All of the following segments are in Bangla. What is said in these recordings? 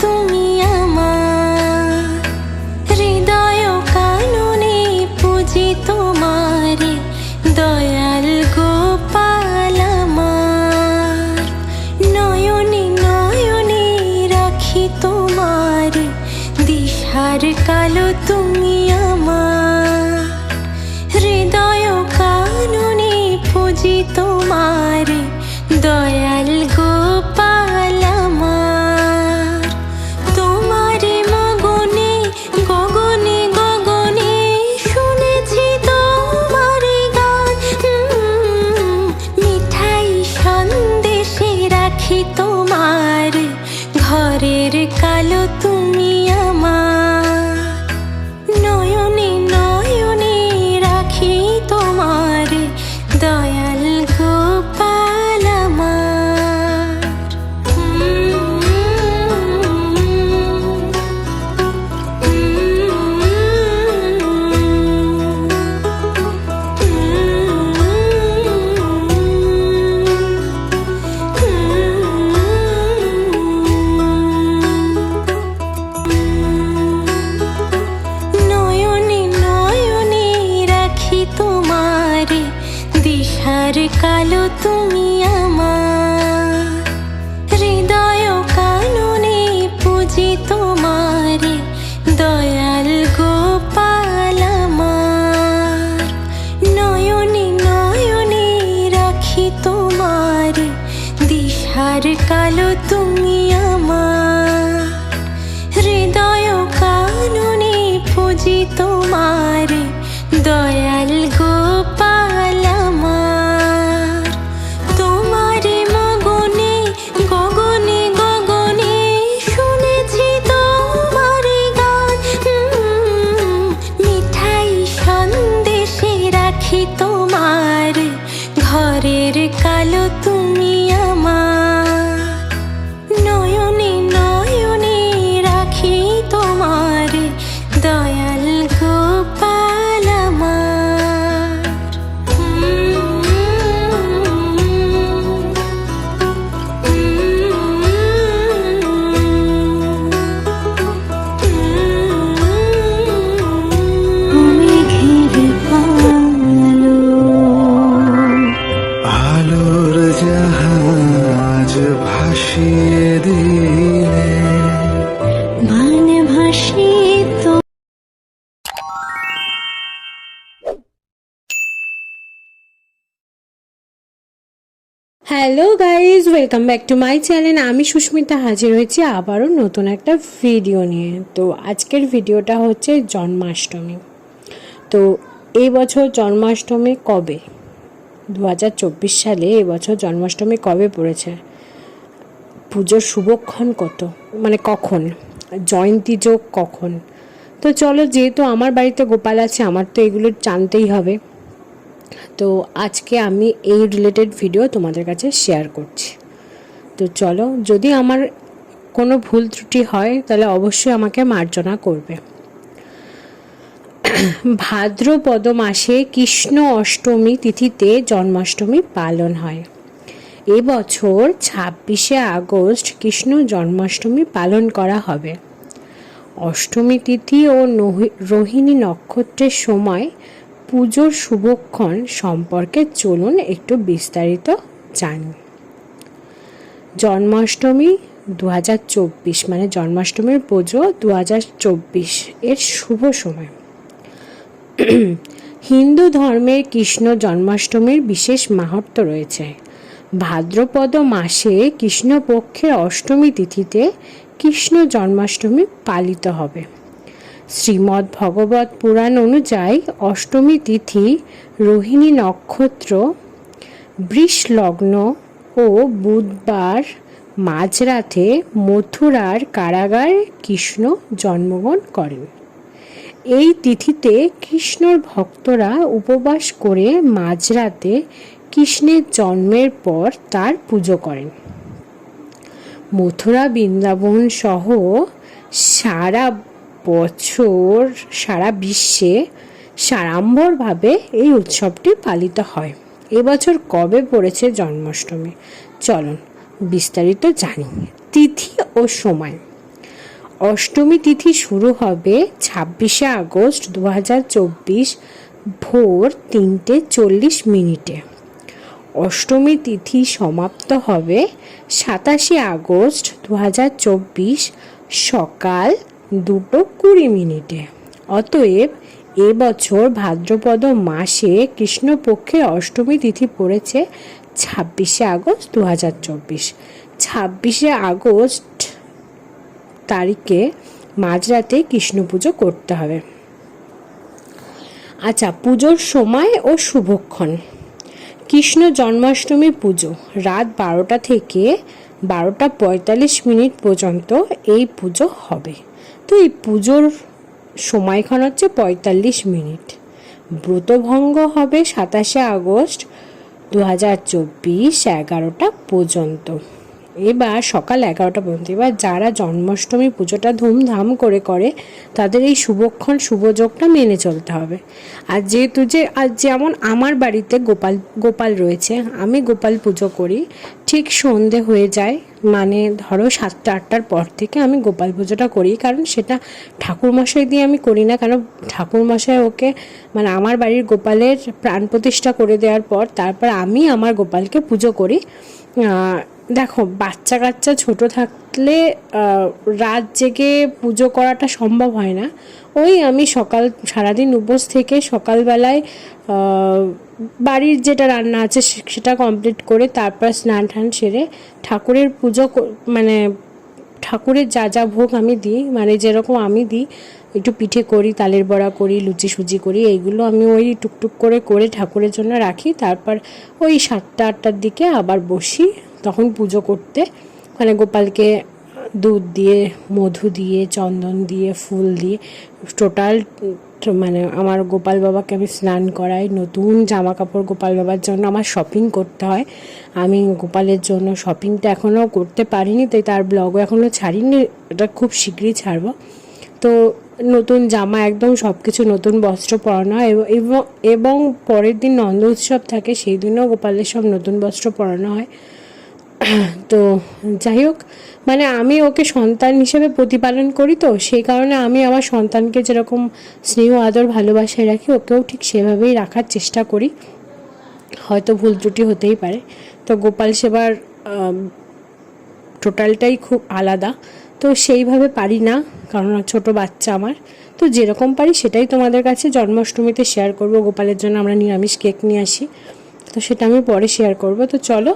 তুমি আমার। হৃদয় কাননে পুজি তোমারে, দয়াল গোপাল আমার। নয়নে নয়নে রাখি তোমারে দিশার কালো তুমি আমার। হৃদয় কাননে পুজি তোমারে কালো তুমি আমার। হৃদয় কাননে পুজি তোমারে, দয়াল গোপাল আমার। নয়নে নয়নে রাখি তোমারে, দিশার কালো তুমি hello guys welcome back to my channel আমি সুস্মিতা হাজির হয়েছি আবারও নতুন একটা ভিডিও নিয়ে। তো আজকের ভিডিওটা হচ্ছে জন্মাষ্টমী। তো এই বছর জন্মাষ্টমী কবে? দু হাজার চব্বিশ সালে এবছর জন্মাষ্টমী কবে পড়েছে? পুজোর শুভক্ষণ কত? মানে কখন? জয়ন্তী যোগ কখন? তো চলো, যেহেতু আমার বাড়িতে গোপাল আছে, আমার তো এগুলো জানতেই হবে। তো আজকে আমি এই রিলেটেড ভিডিও তোমাদের কাছে শেয়ার করছি। তো চলো, যদি আমার কোনো ভুল ত্রুটি হয়, তাহলে অবশ্যই আমাকে মার্জনা করবে। ভাদ্রপদ মাসে কৃষ্ণ অষ্টমী তিথিতে জন্মাষ্টমী পালন হয়। এবছর ছাব্বিশে আগস্ট কৃষ্ণ জন্মাষ্টমী পালন করা হবে। অষ্টমী তিথি ও রোহিণী নক্ষত্রের সময় পুজোর শুভক্ষণ সম্পর্কে চলুন একটু বিস্তারিত জানি। জন্মাষ্টমী দু হাজার চব্বিশ মানে জন্মাষ্টমীর পুজো দু হাজার চব্বিশ এর শুভ সময়। হিন্দু ধর্মের কৃষ্ণ জন্মাষ্টমীর বিশেষ মাহাত্ম রয়েছে। ভাদ্রপদ মাসে কৃষ্ণপক্ষের অষ্টমী তিথিতে কৃষ্ণ জন্মাষ্টমী পালিত হবে। শ্রীমদ্ ভগবত পুরাণ অনুযায়ী অষ্টমী তিথি, রোহিণী নক্ষত্র বৃষ লগ্ন ও বুধবার মাঝরাতে মথুরার কারাগার কৃষ্ণ জন্মগ্রহণ করেন। এই তিথিতে কৃষ্ণর ভক্তরা উপবাস করে মাঝরাতে কৃষ্ণের জন্মের পর তার পুজো করেন। মথুরা, বৃন্দাবন সহ সারা বছর সারা বিশ্বে সাড়ম্বরভাবে এই উৎসবটি পালিত হয়। এবছর কবে পড়েছে জন্মাষ্টমী? চলুন বিস্তারিত জানি। তিথি ও সময়। অষ্টমী তিথি শুরু হবে ছাব্বিশে আগস্ট দু হাজার চব্বিশ ভোর তিনটে চল্লিশ মিনিটে। অষ্টমী তিথি সমাপ্ত হবে সাতাশে আগস্ট দু হাজার চব্বিশ সকাল দুটো কুড়ি মিনিটে। অতএব এবছর ভাদ্রপদ মাসে কৃষ্ণপক্ষের অষ্টমী তিথি পড়েছে ছাব্বিশে আগস্ট দু হাজার চব্বিশ। ছাব্বিশে আগস্ট তারিখে মাঝরাতে কৃষ্ণ পুজো করতে হবে। আচ্ছা পুজোর সময় ও শুভক্ষণ। কৃষ্ণ জন্মাষ্টমী পুজো, রাত বারোটা থেকে বারোটা পঁয়তাল্লিশ মিনিট পর্যন্ত এই পুজো হবে। তো এই পুজোর সময়ক্ষণ হচ্ছে পঁয়তাল্লিশ মিনিট। ব্রতভঙ্গ হবে সাতাশে আগস্ট দু হাজার চব্বিশ এগারোটা পর্যন্ত। এবার সকাল এগারোটা পর্যন্ত। এবার যারা জন্মাষ্টমী পুজোটা ধুমধাম করে করে, তাদের এই শুভক্ষণ, শুভযোগটা মেনে চলতে হবে। আর যেহেতু যে, আর যেমন আমার বাড়িতে গোপাল গোপাল রয়েছে, আমি গোপাল পুজো করি, ঠিক সন্ধে হয়ে যায় মানে ধরো সাতটা, আটটার পর থেকে আমি গোপাল পুজোটা করি, কারণ সেটা ঠাকুরমশাই দিয়ে আমি করি না, কারণ ঠাকুরমশাই ওকে মানে আমার বাড়ির গোপালের প্রাণ প্রতিষ্ঠা করে দেওয়ার পর, তারপর আমি আমার গোপালকে পুজো করি। দেখো বাচ্চা কাচ্চা ছোট থাকলে রাত জেগে পুজো করাটা সম্ভব হয় না। ওই আমি সকাল, সারাদিন উপোস থেকে সকালবেলায় বাড়ির যেটা রান্না আছে সেটা কমপ্লিট করে তারপর স্নান টান সেরে ঠাকুরের পুজো মানে ঠাকুরের যা যা ভোগ আমি দিই মানে যেরকম আমি দিই, একটু পিঠে করি, তালের বড়া করি লুচি সুজি করি, এইগুলো আমি ওই টুকটুক করে করে ঠাকুরের জন্য রাখি। তারপর ওই সাতটা, আটটার দিকে আবার বসি। তখন পুজো করতে। মানে গোপালকে দুধ দিয়ে, মধু দিয়ে, চন্দন দিয়ে, ফুল দিয়ে, টোটাল মানে আমার গোপাল বাবাকে আমি স্নান করাই। নতুন জামা কাপড় গোপাল বাবার জন্য আমার শপিং করতে হয়। আমি গোপালের জন্য শপিংটা এখনও করতে পারিনি, তাই তার ব্লগও এখনও ছাড়িনি। এটা খুব শীঘ্রই ছাড়বো। তো নতুন জামা একদম সব কিছু নতুন বস্ত্র পরানো হয় এবং পরের দিন নন্দ উৎসব থাকে, সেই দিনও গোপালের সব নতুন বস্ত্র পরানো হয়। তো যাই হোক মানে আমি ওকে সন্তান হিসেবে প্রতিপালন করি তো, সেই কারণে আমি আমার সন্তানকে যেরকম স্নেহ, আদর, ভালোবাসায় রাখি, ওকেও ঠিক সেভাবেই রাখার চেষ্টা করি। হয়তো ভুল ত্রুটি হতেই পারে। তো গোপাল সেবার টোটালটাই খুব আলাদা। তো সেইভাবে পারি না, কারণ ছোট বাচ্চা আমার। তো যেরকম পারি সেটাই তোমাদের কাছে জন্মাষ্টমীতে শেয়ার করব। গোপালের জন্য আমরা নিরামিষ কেক নিয়ে আসি। তো সেটা আমি পরে শেয়ার করব। তো চলো,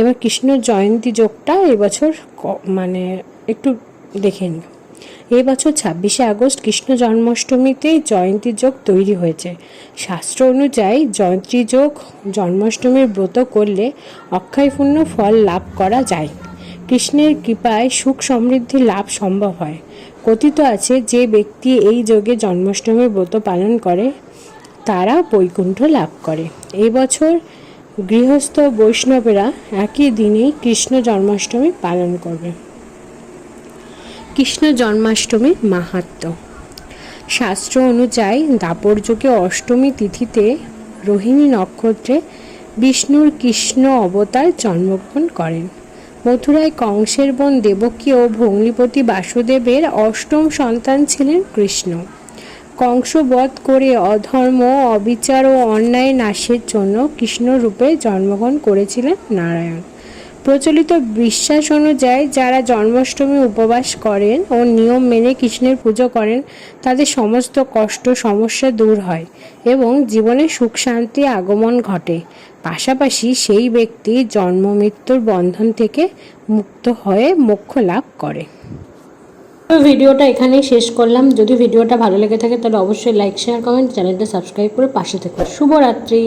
এবার কৃষ্ণ জয়ন্তী যোগটা এবছর মানে একটু দেখে নিই। এই বছর ছাব্বিশে আগস্ট কৃষ্ণ জন্মাষ্টমীতে জয়ন্তী যোগ তৈরি হয়েছে। শাস্ত্র অনুযায়ী জয়ন্তী যোগ জন্মাষ্টমীর ব্রত করলে অক্ষয়পূর্ণ ফল লাভ করা যায়। কৃষ্ণের কৃপায় সুখ সমৃদ্ধি লাভ সম্ভব হয়। কথিত আছে, যে ব্যক্তি এই যোগে জন্মাষ্টমীর ব্রত পালন করে তারা বৈকুণ্ঠ লাভ করে। এই বছর গৃহস্থ বৈষ্ণবেরা একই দিনে কৃষ্ণ জন্মাষ্টমী পালন করবে। কৃষ্ণ জন্মাষ্টমীর মাহাত্ম্য শাস্ত্র অনুযায়ী দাপর যুগে অষ্টমী তিথিতে রোহিণী নক্ষত্রে বিষ্ণুর কৃষ্ণ অবতার জন্মগ্রহণ করেন। মথুরায় কংসের বোন দেবকী ও ভগ্নিপতি বাসুদেবের অষ্টম সন্তান ছিলেন কৃষ্ণ। কংস বধ করে অধর্ম, অবিচার ও অন্যায় নাশের জন্য কৃষ্ণ রূপে জন্মগ্রহণ করেছিলেন নারায়ণ। প্রচলিত বিশ্বাস অনুযায়ী যারা জন্মাষ্টমী উপবাস করেন ও নিয়ম মেনে কৃষ্ণের পুজো করেন, তাদের সমস্ত কষ্ট, সমস্যা দূর হয় এবং জীবনে সুখ, শান্তি, আগমন ঘটে। পাশাপাশি সেই ব্যক্তি জন্ম মৃত্যুর বন্ধন থেকে মুক্ত হয়ে মোক্ষ লাভ করে। ভিডিওটা এখানেই শেষ করলাম। যদি ভিডিওটা ভালো লেগে থাকে, তাহলে অবশ্যই লাইক শেয়ার কমেন্ট চ্যানেলটা সাবস্ক্রাইব করে পাশে থেকো। শুভরাত্রি।